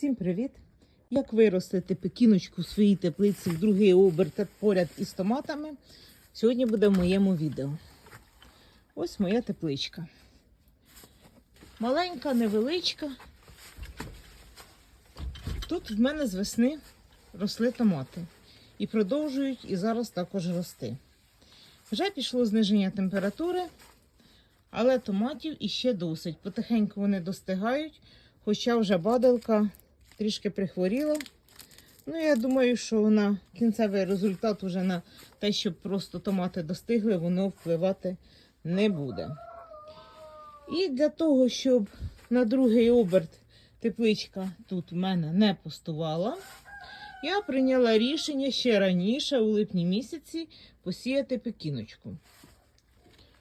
Всім привіт! Як виростити пекіночку в своїй теплиці в другий оберт поряд із томатами, сьогодні буде в моєму відео. Ось моя тепличка. Маленька, невеличка. Тут в мене з весни росли томати. І продовжують і зараз також рости. Вже пішло зниження температури, але томатів іще досить. Потихеньку вони достигають, хоча вже баделка трішки прихворіла. Ну, я думаю, що на кінцевий результат уже на те, щоб просто томати достигли, воно впливати не буде. І для того, щоб на другий оберт тепличка тут в мене не пустувала, я прийняла рішення ще раніше, у липні місяці, посіяти пекіночку.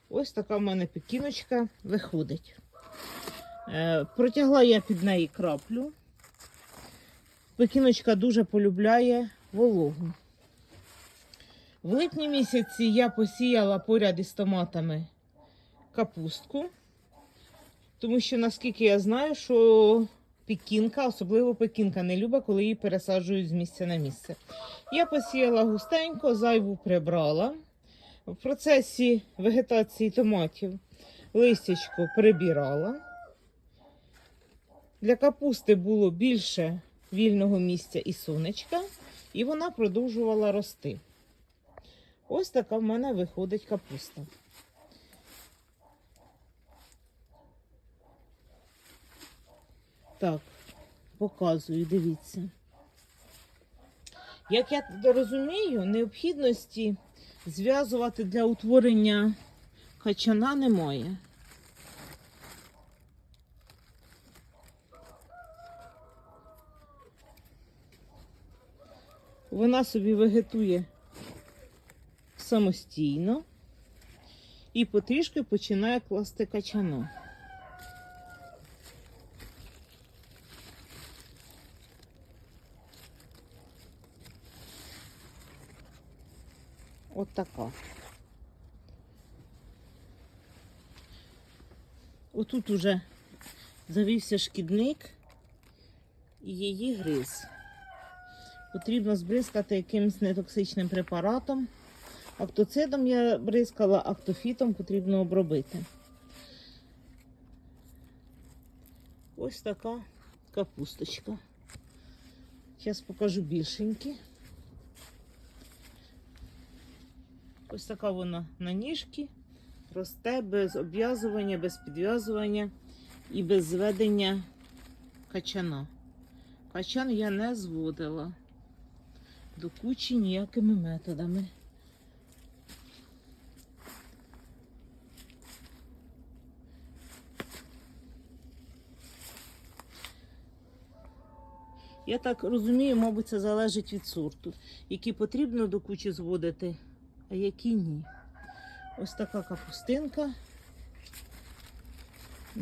Ось така в мене пекіночка виходить. Е, протягла я під неї краплю. Пекіночка дуже полюбляє вологу. В липні місяці я посіяла поряд із томатами капустку, тому що, наскільки я знаю, що пекінка, особливо пекінка, не любить, коли її пересаджують з місця на місце. Я посіяла густенько, зайву прибрала. В процесі вегетації томатів листячко прибирала. Для капусти було більше вільного місця і сонечка, і вона продовжувала рости. Ось така в мене виходить капуста. Так, показую, дивіться. Як я розумію, необхідності зв'язувати для утворення качана немає. Вона собі вегетує самостійно і потрішки починає класти качано. От така. Отут уже завівся шкідник і її гриз. Потрібно збризкати якимось нетоксичним препаратом. Актоцидом я бризкала, актофітом потрібно обробити. Ось така капусточка. Зараз покажу більшенькі. Ось така вона на ніжки. Росте без обв'язування, без підв'язування і без зведення качана. Качан я не зводила до кучі ніякими методами. Я так розумію, мабуть, це залежить від сорту, які потрібно до кучі зводити, а які ні. Ось така капустинка.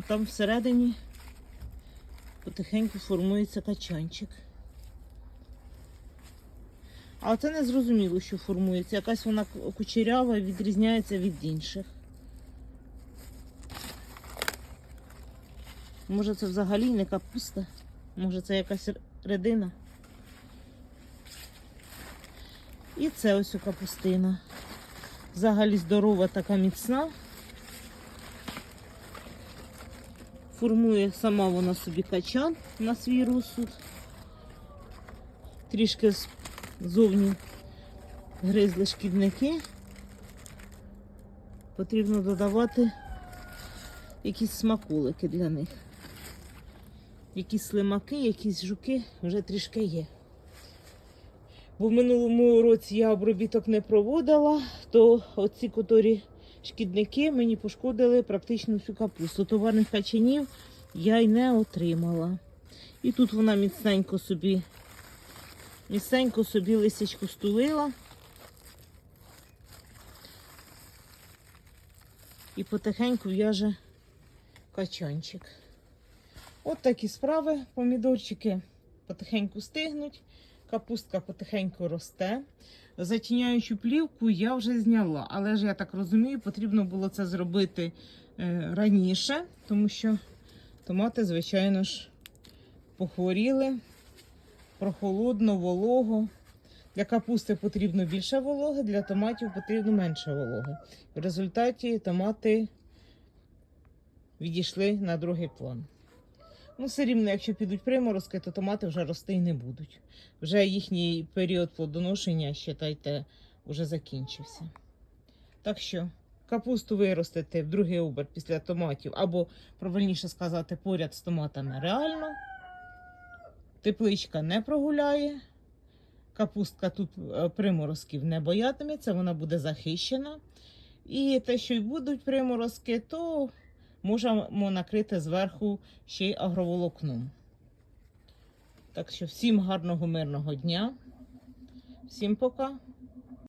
Там всередині потихеньку формується качанчик. А це не зрозуміло, що формується. Якась вона кучерява відрізняється від інших. Може це взагалі не капуста? Може це якась редина? І це ось у капустина. Взагалі здорова, така міцна. Формує сама вона собі качан на свій розсуд. Трішки ззовні гризли шкідники. Потрібно додавати якісь смаколики для них. Якісь слимаки, якісь жуки вже трішки є. Бо в минулому році я обробіток не проводила, то оці котрі шкідники мені пошкодили практично всю капусту. Товарних качанів я й не отримала. І тут вона міцненько собі, міцненько собі лисячку стулила. І потихеньку в'яже качанчик. От такі справи. Помідорчики потихеньку стигнуть. Капустка потихеньку росте. Затіняючу плівку я вже зняла, але ж я так розумію, потрібно було це зробити е, раніше, тому що томати, звичайно ж, похворіли, прохолодно, волого. Для капусти потрібно більше вологи, для томатів потрібно менше вологи. В результаті томати відійшли на другий план. Ну, все рівно, якщо підуть приморозки, то томати вже рости й не будуть. Вже їхній період плодоношення, вважайте, вже закінчився. Так що капусту виростити в другий оберт після томатів, або, правильніше сказати, поряд з томатами реально. Тепличка не прогуляє. Капустка тут е, приморозків не боятиметься, вона буде захищена. І те, що й будуть приморозки, то можемо накрити зверху ще й агроволокном. Так що всім гарного мирного дня. Всім пока.